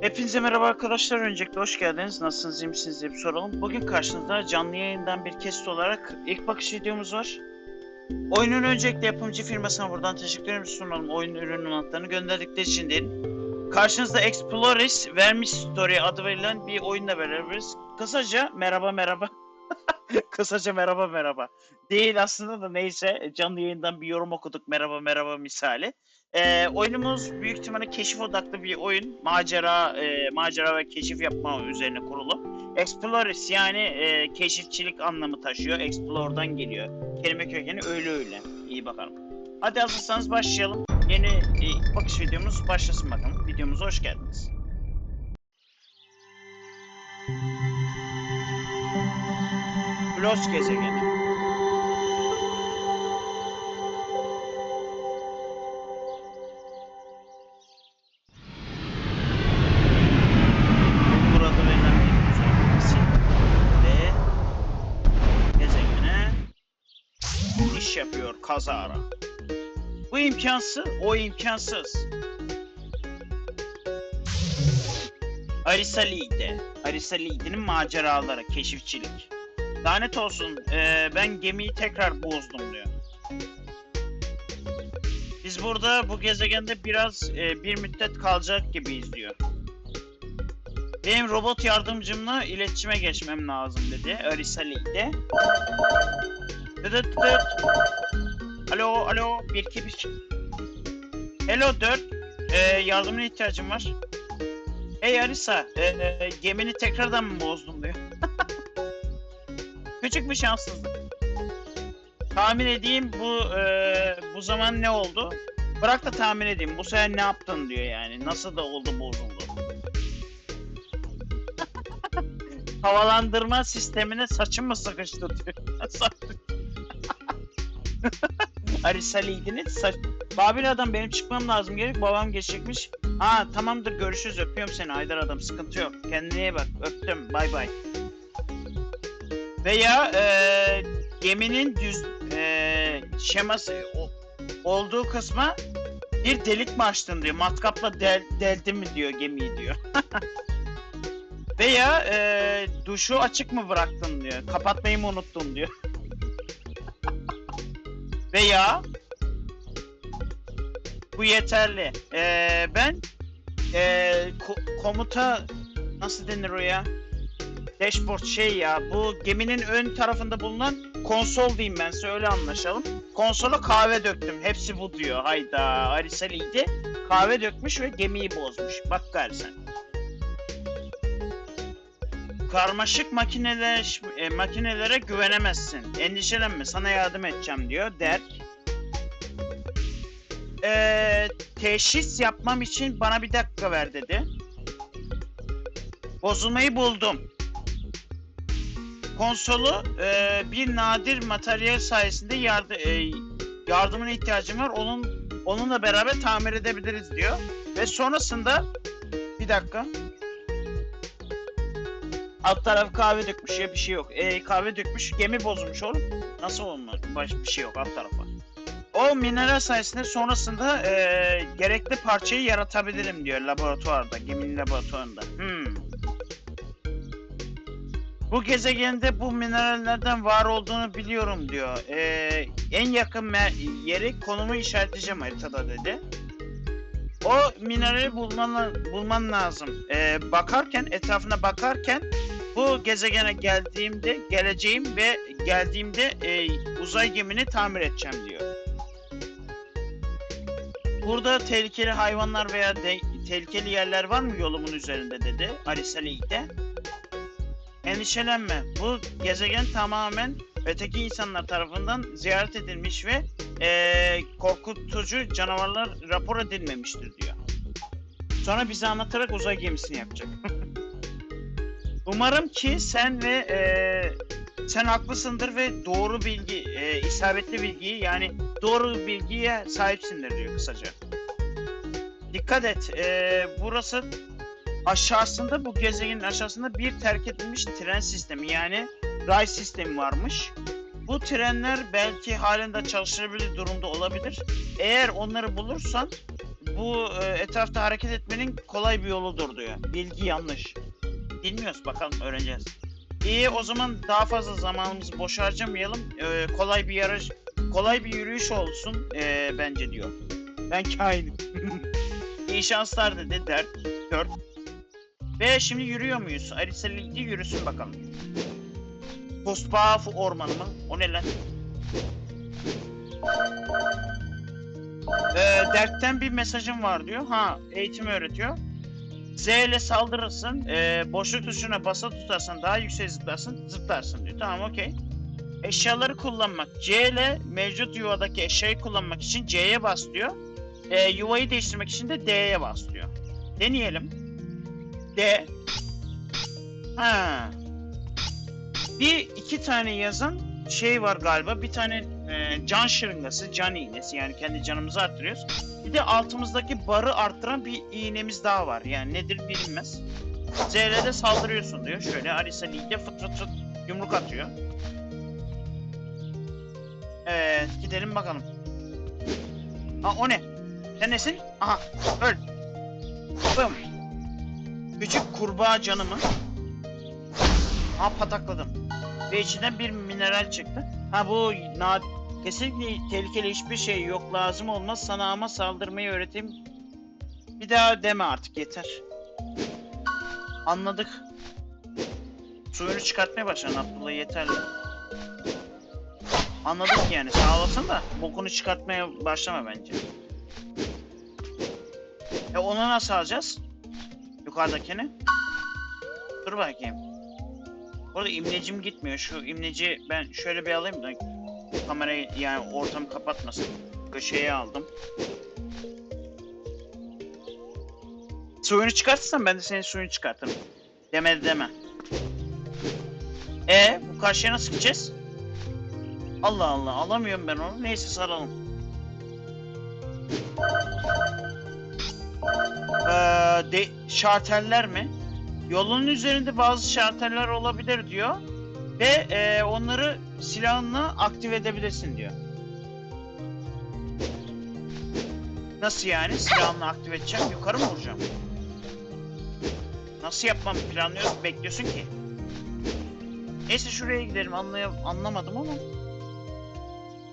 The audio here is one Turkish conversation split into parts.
Hepinize merhaba arkadaşlar. Öncelikle hoş geldiniz. Nasılsınız, iyi misiniz diye bir soralım. Bugün karşınızda canlı yayından bir kesit olarak ilk bakış videomuz var. Oyunun öncelikle yapımcı firmasına buradan teşekkürlerimizi sunalım. Oyun ürünün adlarını gönderdikleri için değil. Karşınızda Explorers Vermiş Story adı verilen bir oyunla beraberiz. Kısaca merhaba merhaba. Kısaca merhaba merhaba. Değil aslında da neyse canlı yayından bir yorum okuduk merhaba merhaba misali. Ee, oyunumuz büyük ihtimalle keşif odaklı bir oyun. Macera, e, macera ve keşif yapma üzerine kurulu. Explorers yani e, keşifçilik anlamı taşıyor. Explore'dan geliyor. Kelime kökeni öyle öyle. İyi bakalım. Hadi hazırsanız başlayalım. Yeni e, bakış videomuz başlasın bakalım. Videomuza hoş geldiniz. Blos gezegeni. Burada verilen uzay ve gezegene iniş yapıyor kazara. Bu imkansız, o imkansız. Arisa League'de. Arisa League'nin maceraları, keşifçilik. Lanet olsun, eee, ben gemiyi tekrar bozdum diyor. Biz burada bu gezegende biraz eee, bir müddet kalacak gibiyiz diyor. Benim robot yardımcımla iletişime geçmem lazım dedi Arisa League'de. Dıdıt dıdıt. Alo, alo, 1 2 1. Hello 4. Ee, yardımına ihtiyacım var. Hey Arisa, ee, gemini tekrardan mı bozdun diyor. Küçük bir şanssızlık. Tahmin edeyim bu ee, bu zaman ne oldu? Bırak da tahmin edeyim. Bu sefer ne yaptın diyor yani. Nasıl da oldu bozuldu. Havalandırma sistemine saçım mı sıkıştı diyor. Arisa Lee'dinin saç... Babil adam benim çıkmam lazım gerek. Babam geçecekmiş. Ha tamamdır görüşürüz öpüyorum seni Haydar adam sıkıntı yok. Kendine iyi bak öptüm bay bay. Veya eee geminin düz eee şeması o- olduğu kısma bir delik mi açtın diyor. Matkapla del, deldin mi diyor gemiyi diyor. Veya eee duşu açık mı bıraktın diyor. Kapatmayı mı unuttun diyor. Veya bu yeterli. Ee, ben ee, ko- komuta nasıl denir o ya? Dashboard şey ya bu geminin ön tarafında bulunan konsol diyeyim ben size öyle anlaşalım. Konsola kahve döktüm. Hepsi bu diyor. Hayda Arisa Lee'de kahve dökmüş ve gemiyi bozmuş. Bak sen. Karmaşık makineler, e, makinelere güvenemezsin. Endişelenme sana yardım edeceğim diyor der. Teşhis yapmam için bana bir dakika ver dedi. Bozulmayı buldum. Konsolu e, bir nadir materyal sayesinde yardı, e, yardımına ihtiyacım var. Onun onunla beraber tamir edebiliriz diyor. Ve sonrasında bir dakika. Alt taraf kahve dökmüş ya bir şey yok. E, kahve dökmüş gemi bozulmuş oğlum. Nasıl olmaz? Baş bir şey yok alt tarafa. O mineral sayesinde sonrasında e, gerekli parçayı yaratabilirim diyor laboratuvarda, geminin laboratuvarında. Hmm. Bu gezegende bu minerallerden var olduğunu biliyorum diyor. E, en yakın yeri konumu işaretleyeceğim haritada dedi. O minerali bulman, bulman lazım. E, bakarken, etrafına bakarken bu gezegene geldiğimde, geleceğim ve geldiğimde e, uzay gemini tamir edeceğim diyor. Burada tehlikeli hayvanlar veya de- tehlikeli yerler var mı yolumun üzerinde dedi Arisa League'de. Endişelenme. Bu gezegen tamamen öteki insanlar tarafından ziyaret edilmiş ve eee, korkutucu canavarlar rapor edilmemiştir diyor. Sonra bize anlatarak uzay gemisini yapacak. Umarım ki sen ve eee, sen haklısındır ve doğru bilgi, eee, isabetli bilgiyi yani doğru bilgiye sahipsindir diyor kısaca. Dikkat et, eee, burası aşağısında bu gezegenin aşağısında bir terk edilmiş tren sistemi yani ray sistemi varmış. Bu trenler belki halinde çalışılabilir durumda olabilir. Eğer onları bulursan bu e, etrafta hareket etmenin kolay bir yoludur diyor. Bilgi yanlış. Bilmiyoruz bakalım öğreneceğiz. İyi o zaman daha fazla zamanımızı boş harcamayalım. E, kolay bir yarış, kolay bir yürüyüş olsun e, bence diyor. Ben kahinim. İyi şanslar dedi Dert. Dört. Ve şimdi yürüyor muyuz? Arisa Lig'de yürüsün bakalım. Postbaf ormanı mı? O ne lan? Ee, dertten bir mesajım var diyor. Ha eğitimi öğretiyor. Z ile saldırırsın. Ee, boşluk tuşuna basa tutarsan daha yüksek zıplarsın. Zıplarsın diyor. Tamam okey. Eşyaları kullanmak. C ile mevcut yuvadaki eşyayı kullanmak için C'ye bas diyor. Ee, yuvayı değiştirmek için de D'ye bas diyor. Deneyelim. D. Ha. Bir iki tane yazan şey var galiba. Bir tane e, can şırıngası, can iğnesi yani kendi canımızı arttırıyoruz. Bir de altımızdaki barı arttıran bir iğnemiz daha var. Yani nedir bilinmez. ZL'de saldırıyorsun diyor. Şöyle Arisa League'de fıt fıt fıt yumruk atıyor. Evet gidelim bakalım. Aa o ne? Sen nesin? Aha öl. Bım. Küçük kurbağa canımı. Aa patakladım. Ve içinden bir mineral çıktı. Ha bu na kesinlikle tehlikeli hiçbir şey yok lazım olmaz sana ama saldırmayı öğreteyim. Bir daha deme artık yeter. Anladık. Suyunu çıkartmaya başladın Abdullah yeterli. Anladık yani sağ olasın da bokunu çıkartmaya başlama bence. E onu nasıl alacağız? Yukarıdakini. Dur bakayım. Orada imlecim gitmiyor. Şu imleci ben şöyle bir alayım da kamerayı yani ortamı kapatmasın. Köşeye aldım. Suyunu çıkartırsan ben de senin suyunu çıkartırım. Demedi deme. E bu karşıya nasıl gideceğiz? Allah Allah alamıyorum ben onu. Neyse saralım. Ee, şarteller mi? Yolun üzerinde bazı şarteller olabilir diyor. Ve e, onları silahınla aktive edebilirsin diyor. Nasıl yani? Silahınla aktive edeceğim. Yukarı mı vuracağım? Nasıl yapmamı planlıyorsun, bekliyorsun ki? Neyse şuraya gidelim. Anlay anlamadım ama.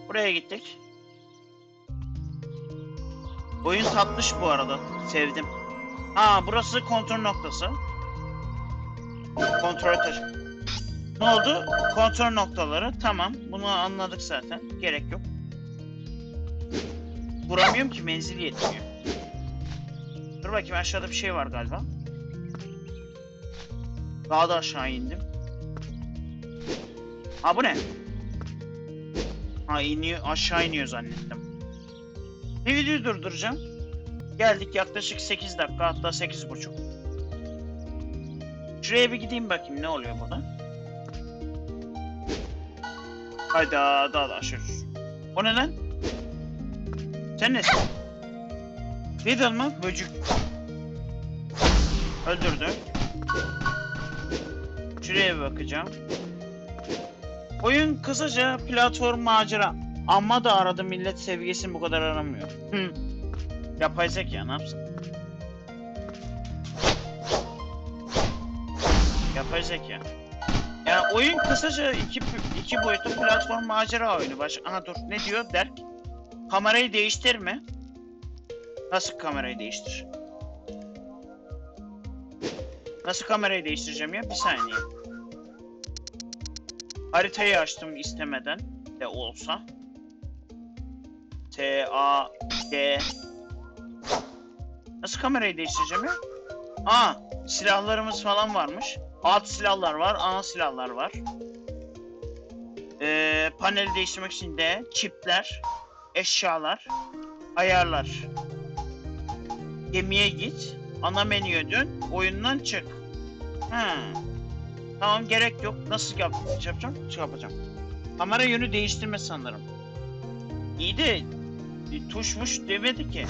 Buraya gittik. Oyun tatlış bu arada. Sevdim. Ha burası kontrol noktası. Kontrolatör. Ne oldu? Kontrol noktaları. Tamam. Bunu anladık zaten. Gerek yok. Vuramıyorum ki menzil yetmiyor. Dur bakayım aşağıda bir şey var galiba. Daha da aşağı indim. Ha bu ne? Ha iniyor aşağı iniyor zannettim. Bir videoyu durduracağım. Geldik yaklaşık 8 dakika hatta 8.5. Şuraya bir gideyim bakayım ne oluyor burada. Hayda daha da aşıyoruz. O ne lan? Sen nesin? Fiddle mı? Böcük. Öldürdü. Şuraya bakacağım. Oyun kısaca platform macera. Amma da aradı millet seviyesini bu kadar aramıyor. Hı. Yapay zeka ne yapsın? Yapay zeka. Yani oyun kısaca iki, iki boyutlu platform macera oyunu. Baş Aha dur ne diyor Derk? Kamerayı değiştirme. Nasıl kamerayı değiştir? Nasıl kamerayı değiştireceğim ya? Bir saniye. Haritayı açtım istemeden de olsa. T A D Nasıl kamerayı değiştireceğim ya? Aa, silahlarımız falan varmış. Alt silahlar var, ana silahlar var. Ee, paneli değiştirmek için de çipler, eşyalar, ayarlar. Gemiye git, ana menüye dön, oyundan çık. Ha. Tamam gerek yok. Nasıl yap yapacağım? Şey yapacağım. Kamera yönü değiştirme sanırım. İyi de bir tuşmuş demedi ki.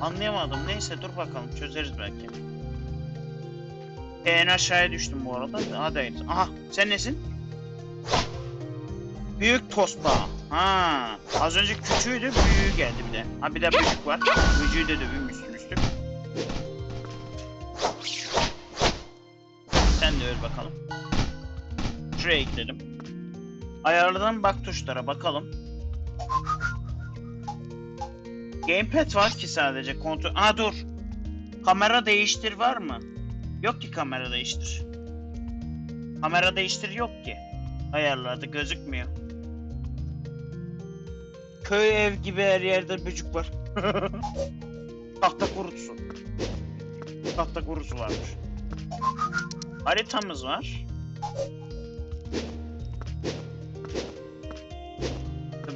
Anlayamadım. Neyse dur bakalım çözeriz belki. En aşağıya düştüm bu arada. Hadi hayır. Aha sen nesin? Büyük tosba. Ha. Az önce küçüğüydü büyüğü geldi bir de. Ha bir de büyük var. Büyüğü de dövülmüşsün üstü. Sen de öl bakalım. Şuraya gidelim. Ayarladım bak tuşlara bakalım. Gamepad var ki sadece kontrol... Aa dur. Kamera değiştir var mı? Yok ki kamera değiştir. Kamera değiştir yok ki. Ayarlarda gözükmüyor. Köy ev gibi her yerde böcük var. Tahta kurusu. Tahta kurusu varmış. Haritamız var.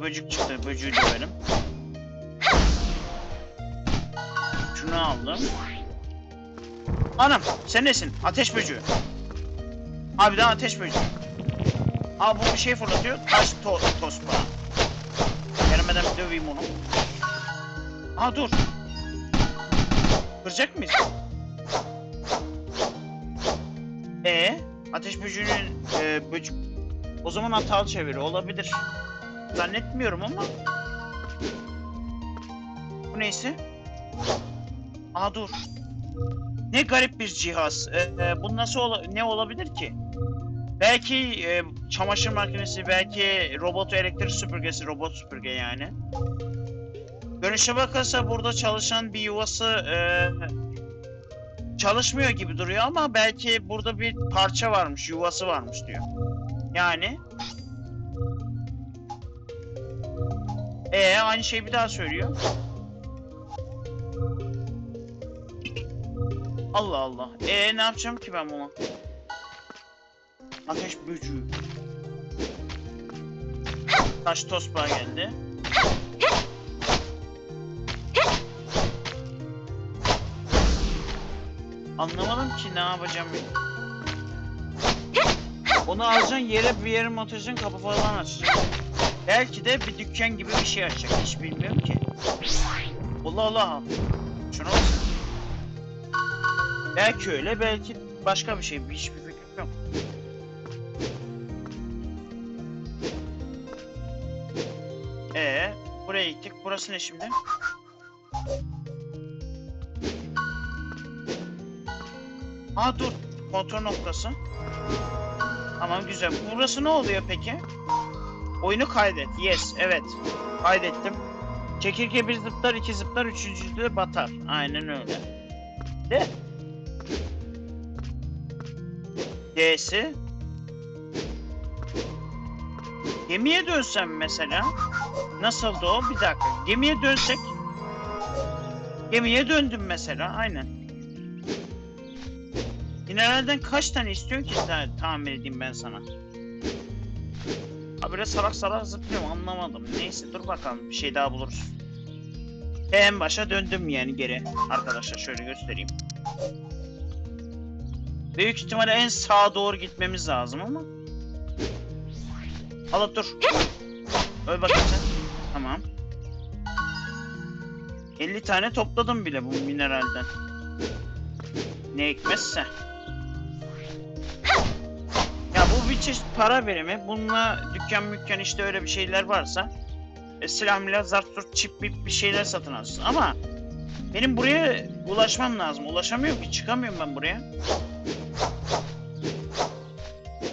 Böcük çıktı. Böcüğü dövelim. Şunu aldım. Anam sen nesin? Ateş böcüğü. Abi daha ateş böcüğü. Aa bu bir şey fırlatıyor. Taş to bana. Gelmeden döveyim onu. Aa dur. Kıracak mıyız? Ateş böcüğünün e, böcük o zaman hatalı çeviri olabilir. Zannetmiyorum ama. Bu neyse? Aa dur. Ne garip bir cihaz. Ee, e, bu nasıl ola- ne olabilir ki? Belki e, çamaşır makinesi, belki robot elektrik süpürgesi, robot süpürge yani. Görünüşe bakarsa burada çalışan bir yuvası e, çalışmıyor gibi duruyor ama belki burada bir parça varmış, yuvası varmış diyor. Yani ee aynı şeyi bir daha söylüyor. Allah Allah. Ee ne yapacağım ki ben bunu? Ateş böcüğü. Taş tosbağa geldi. Anlamadım ki ne yapacağım. Onu alacaksın yere bir yere montajın kapı falan açacaksın. Belki de bir dükkan gibi bir şey açacak. Hiç bilmiyorum ki. Allah Allah. Şuna baksana. Belki öyle, belki başka bir şey. Hiçbir fikrim yok. Ee, buraya gittik. Burası ne şimdi? Aa dur. Kontrol noktası. Tamam güzel. Burası ne oluyor peki? Oyunu kaydet. Yes, evet. Kaydettim. Çekirge bir zıplar, iki zıplar, üçüncü de batar. Aynen öyle. De. D'si. Gemiye dönsem mesela. Nasıldı o? Bir dakika. Gemiye dönsek. Gemiye döndüm mesela. Aynen. Mineralden kaç tane istiyorsun ki ta- tamir edeyim ben sana? Habire salak salak zıplıyorum anlamadım. Neyse dur bakalım bir şey daha buluruz. En başa döndüm yani geri. Arkadaşlar şöyle göstereyim. Büyük ihtimalle en sağa doğru gitmemiz lazım ama. Al dur. Öl bakayım sen. Tamam. 50 tane topladım bile bu mineralden. Ne ekmezse. Bir çeşit para birimi. Bununla dükkan mükkan işte öyle bir şeyler varsa e, silah milah zart zurt çip mip bir şeyler satın alırsın. Ama benim buraya ulaşmam lazım. Ulaşamıyorum ki. Çıkamıyorum ben buraya.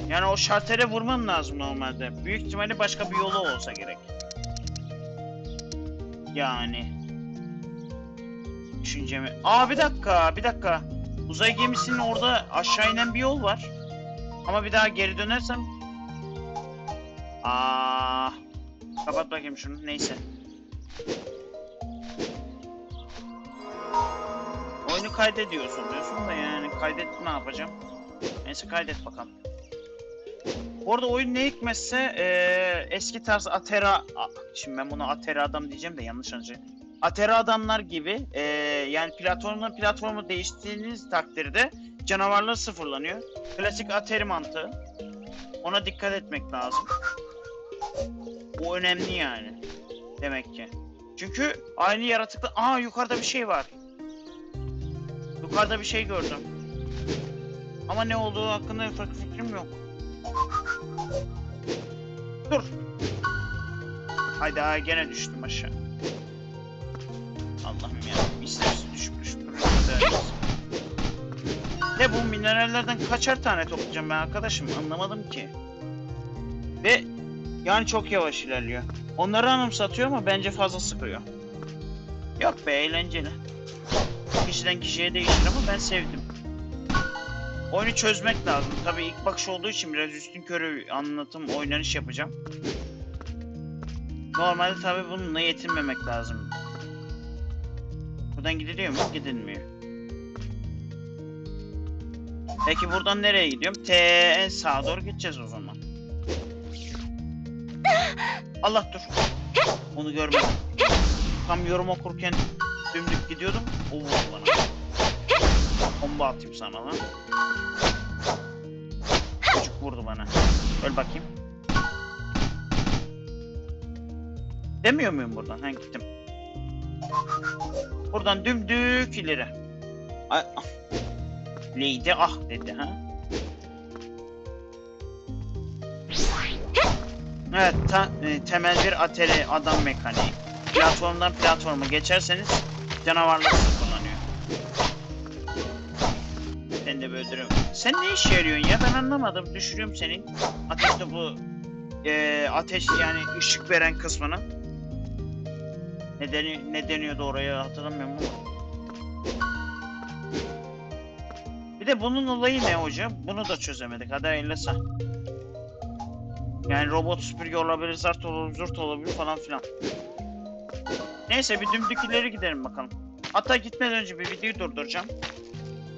Yani o şartere vurmam lazım normalde. Büyük ihtimalle başka bir yolu olsa gerek. Yani. Düşüncemi... Aa bir dakika, bir dakika. Uzay gemisinin orada aşağı inen bir yol var. Ama bir daha geri dönersem... Aa, Kapat bakayım şunu. Neyse. Oyunu kaydediyorsun diyorsun da yani kaydet ne yapacağım? Neyse kaydet bakalım. Bu arada oyun ne hikmetse eee, eski tarz Atera... Şimdi ben bunu Atera adam diyeceğim de yanlış anlayacağım. Atera adamlar gibi eee, yani platformla platformu değiştiğiniz takdirde canavarlar sıfırlanıyor. Klasik Atari mantığı. Ona dikkat etmek lazım. Bu önemli yani. Demek ki. Çünkü aynı yaratıkta... Aa yukarıda bir şey var. Yukarıda bir şey gördüm. Ama ne olduğu hakkında ufak fikrim yok. Dur. Hayda gene düştüm aşağı. Allah'ım ya. İstersiz düşmüş. Ne bu minerallerden kaçar tane toplayacağım ben arkadaşım anlamadım ki. Ve yani çok yavaş ilerliyor. Onları anımsatıyor ama bence fazla sıkıyor. Yok be eğlenceli. Kişiden kişiye değişir ama ben sevdim. Oyunu çözmek lazım. Tabii ilk bakış olduğu için biraz üstün körü anlatım, oynanış yapacağım. Normalde tabii bununla yetinmemek lazım. Buradan gidiliyor mu? Gidilmiyor. Peki buradan nereye gidiyorum? T en sağa doğru gideceğiz o zaman. Allah dur. Onu görmedim. Tam yorum okurken dümdük gidiyordum. O vurdu bana. Bomba atayım sana lan. Çocuk vurdu bana. Öl bakayım. Demiyor muyum buradan? Ha gittim. Buradan dümdük ileri. Ay, ah. Lady ah dedi ha. Evet, ta- e, temel bir atari adam mekaniği. Platformdan platforma geçerseniz canavarlar kullanıyor. Ben de duruyorum. Sen ne işe yarıyorsun ya? Ben anlamadım. Düşürüyorum senin ateşte bu e, ateş yani ışık veren kısmını. Ne, deni- ne deniyordu oraya hatırlamıyorum ama. Bir de bunun olayı ne hocam? Bunu da çözemedik. Hadi hayırlısı. Yani robot süpürge olabilir, zart olabilir, zurt olabilir falan filan. Neyse bir dümdük ileri gidelim bakalım. Hatta gitmeden önce bir videoyu durduracağım.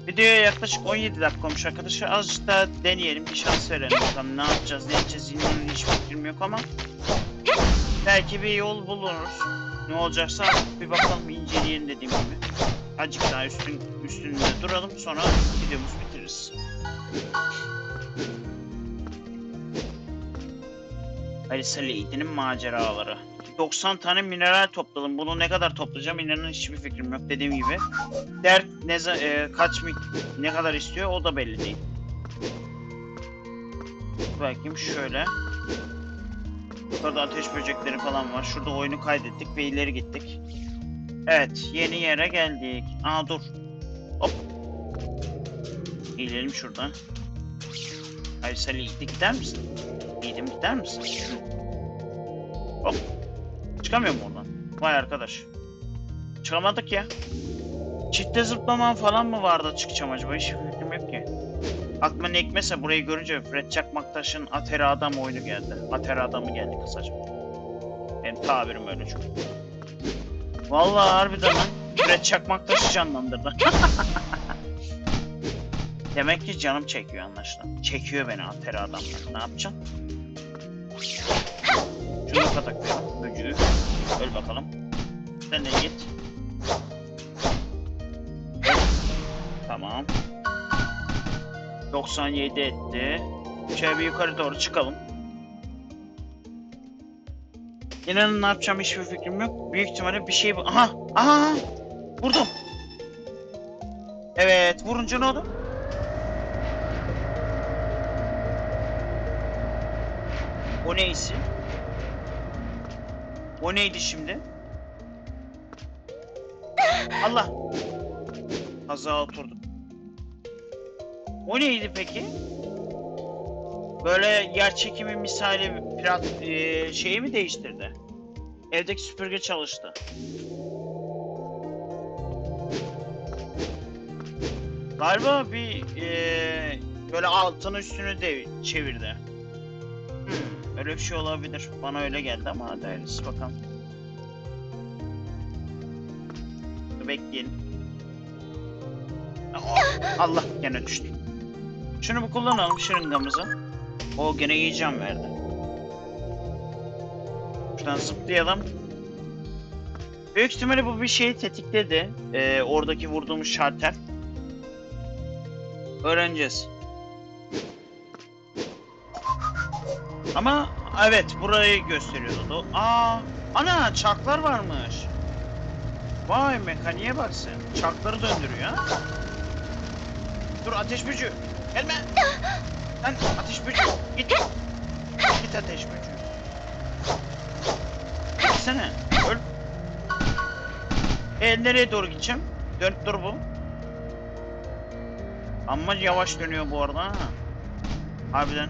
Videoya yaklaşık 17 dakika arkadaşlar. Azıcık daha deneyelim, bir şans verelim bakalım ne yapacağız, ne edeceğiz inanın hiç fikrim yok ama belki bir yol buluruz. Ne olacaksa bir bakalım inceleyelim dediğim gibi. Azıcık daha üstün, üstünde duralım sonra videomuzu bitiririz. Alisa Lady'nin maceraları. 90 tane mineral topladım. Bunu ne kadar toplayacağım inanın hiçbir fikrim yok dediğim gibi. Dert ne e, kaç mi ne kadar istiyor o da belli değil. Bakayım şöyle. Yukarıda ateş böcekleri falan var. Şurada oyunu kaydettik ve ileri gittik. Evet, yeni yere geldik. Aa dur. Hop. Eğilelim şuradan. Sen iyiydi gider misin? İyiydim gider misin? Hop. Çıkamıyor mu oradan? Vay arkadaş. Çıkamadık ya. Çifte zıplaman falan mı vardı çıkacağım acaba? Hiç fikrim yok ki. Aklıma ne hikmetse burayı görünce Fred Çakmaktaş'ın Atari Adam oyunu geldi. Atari Adamı geldi kısaca. Benim tabirim öyle çok. Vallahi harbiden lan. Fred Çakmaktaş'ı canlandırdı. Demek ki canım çekiyor anlaşılan. Çekiyor beni Atari Adamlar. Ne yapacaksın? Şunu pataklayalım. Böcüğü. Öl bakalım. Sen de git. Tamam. 97 etti. Şöyle bir yukarı doğru çıkalım. İnanın ne yapacağım hiçbir fikrim yok. Büyük ihtimalle bir şey... Aha! Aha! Vurdum. Evet, vurunca ne oldu? O neysi? O neydi şimdi? Allah! Kaza oturdum. O neydi peki? Böyle yer çekimi misali plat eee, şeyi mi değiştirdi? Evdeki süpürge çalıştı. Galiba bir eee, böyle altını üstünü de çevirdi. Hmm, öyle bir şey olabilir. Bana öyle geldi ama hayırlısı bakalım. Bekleyelim. Oh, Allah gene düştü. Şunu bir kullanalım şırıngamızı. O gene can verdi. Şuradan zıplayalım. Büyük ihtimalle bu bir şeyi tetikledi. Ee, oradaki vurduğumuz şartel. Öğreneceğiz. Ama evet burayı gösteriyordu. Aa, ana çarklar varmış. Vay mekaniğe bak sen. Çarkları döndürüyor. Dur ateş böcüğü. Gelme. Lan ateş böceği. Git. Git ateş böceği. Gitsene. Öl. E nereye doğru gideceğim? Dönüp dur bu. Amma yavaş dönüyor bu arada ha. Harbiden.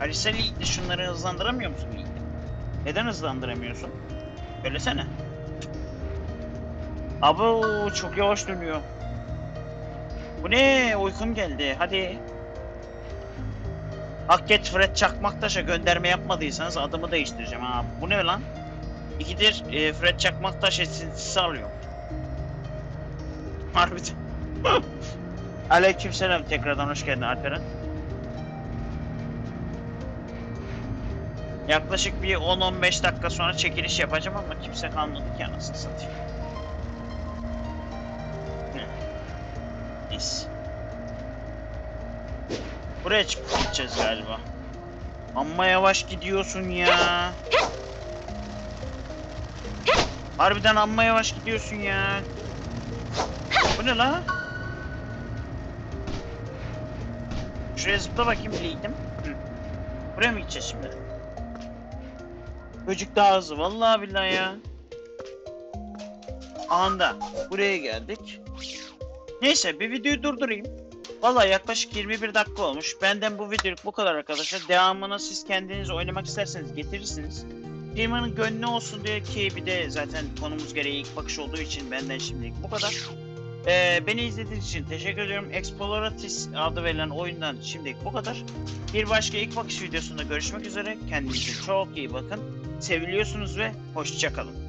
Ali sen şunları hızlandıramıyor musun? Neden hızlandıramıyorsun? Söylesene. Abo çok yavaş dönüyor. Bu ne? Uykum geldi. Hadi. Akget Fred Çakmaktaş'a gönderme yapmadıysanız adımı değiştireceğim ha. Bu ne lan? İkidir e, Fred Çakmaktaş esintisi alıyor. Harbiden. Aleykümselam tekrardan hoş geldin Alperen. Yaklaşık bir 10-15 dakika sonra çekiliş yapacağım ama kimse kalmadı ki anasını satayım. Buraya çıkıp gideceğiz galiba. Amma yavaş gidiyorsun ya. Harbiden amma yavaş gidiyorsun ya. Bu ne la? Şuraya zıpla bakayım bileydim. Buraya mı gideceğiz şimdi? Böcük daha hızlı. Vallahi billahi ya. Anda. Buraya geldik. Neyse bir videoyu durdurayım. Vallahi yaklaşık 21 dakika olmuş. Benden bu videoluk bu kadar arkadaşlar. Devamını siz kendiniz oynamak isterseniz getirirsiniz. Firmanın gönlü olsun diye ki bir de zaten konumuz gereği ilk bakış olduğu için benden şimdilik bu kadar. Ee, beni izlediğiniz için teşekkür ediyorum. Exploratis adı verilen oyundan şimdilik bu kadar. Bir başka ilk bakış videosunda görüşmek üzere. Kendinize çok iyi bakın. Seviliyorsunuz ve hoşçakalın.